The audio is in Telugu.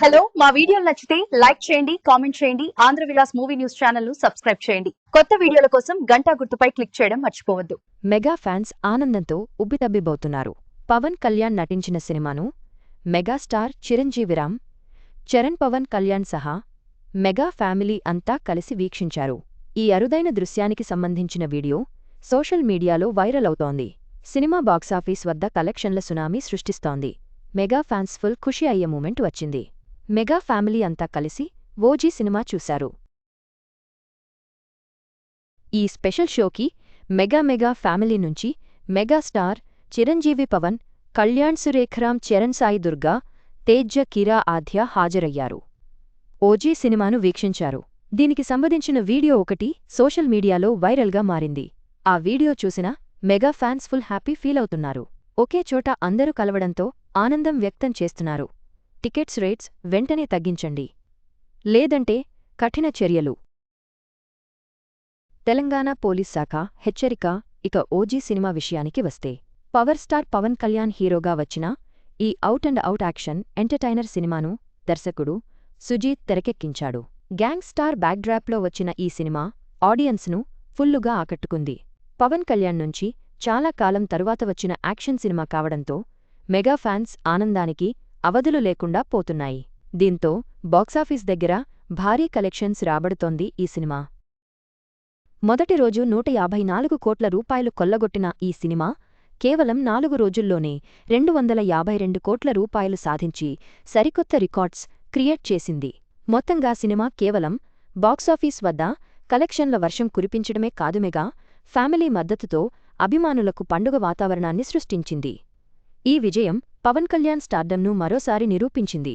హలో మా వీడియోలు నచ్చితే లైక్ చేయండి కామెంట్ చేయండి ఆంధ్ర విలాస్ మూవీ న్యూస్ ఛానల్ను సబ్స్క్రైబ్ చేయండి. కొత్త వీడియోల కోసం గంటా గుర్తుపై క్లిక్ చేయడం మర్చిపోవద్దు. మెగా ఫ్యాన్స్ ఆనందంతో ఉబ్బితబ్బిబోతున్నారు. పవన్ కళ్యాణ్ నటించిన సినిమాను మెగాస్టార్ చిరంజీవిరామ్ చరణ్ పవన్ కళ్యాణ్ సహా మెగా ఫ్యామిలీ అంతా కలిసి వీక్షించారు. ఈ అరుదైన దృశ్యానికి సంబంధించిన వీడియో సోషల్ మీడియాలో వైరల్ అవుతోంది. సినిమా బాక్సాఫీస్ వద్ద కలెక్షన్ల సునామీ సృష్టిస్తోంది. మెగా ఫ్యాన్స్ ఫుల్ ఖుషి అయ్యే మూమెంట్ వచ్చింది. మెగా ఫ్యామిలీ అంతా కలిసి ఓజీ సినిమా చూశారు. ఈ స్పెషల్ షోకి మెగా మెగా ఫ్యామిలీ నుంచి మెగాస్టార్ చిరంజీవి పవన్ కళ్యాణ్ సురేఖరామ్ చరణ్ సాయి దుర్గా తేజ్జ కిరా ఆధ్య హాజరయ్యారు. ఓజీ సినిమాను వీక్షించారు. దీనికి సంబంధించిన వీడియో ఒకటి సోషల్ మీడియాలో వైరల్గా మారింది. ఆ వీడియో చూసిన mega fans full happy feel అవుతున్నారు. ఒకే చోట అందరూ కలవడంతో ఆనందం వ్యక్తం చేస్తున్నారు. టికెట్స్ రేట్స్ వెంటనే తగ్గించండి. లేదంటే కఠిన చర్యలు. తెలంగాణ పోలీస్ శాఖ హెచ్చరిక ఇక ఓజీ సినిమా విషయానికి వస్తే పవర్ స్టార్ పవన్ కళ్యాణ్ హీరోగా వచ్చిన ఈ out and out action entertainer సినిమాను దర్శకుడు సుజీత్ తెరకెక్కించాడు. గ్యాంగ్ స్టార్ బ్యాక్డ్రాప్లో వచ్చిన ఈ సినిమా ఆడియన్స్ను ఫుల్లుగా ఆకట్టుకుంది. పవన్ కళ్యాణ్ నుంచి చాలా కాలం తరువాత వచ్చిన యాక్షన్ సినిమా కావడంతో మెగా ఫ్యాన్స్ ఆనందానికి అవధులు లేకుండా పోతున్నాయి. దీంతో బాక్సాఫీస్ దగ్గర భారీ కలెక్షన్స్ రాబడుతోంది ఈ సినిమా. మొదటి రోజు నూట యాభై నాలుగు కోట్ల రూపాయలు కొల్లగొట్టిన ఈ సినిమా కేవలం నాలుగు రోజుల్లోనే రెండు వందల యాభై రెండు కోట్ల రూపాయలు సాధించి సరికొత్త రికార్డ్స్ క్రియేట్ చేసింది. మొత్తంగా సినిమా కేవలం బాక్సాఫీస్ వద్ద కలెక్షన్ల వర్షం కురిపించడమే కాదుమెగా ఫ్యామిలీ మద్దతుతో అభిమానులకు పండుగ వాతావరణాన్ని సృష్టించింది. ఈ విజయం పవన్ కళ్యాణ్ స్టార్డమ్ను మరోసారి నిరూపించింది.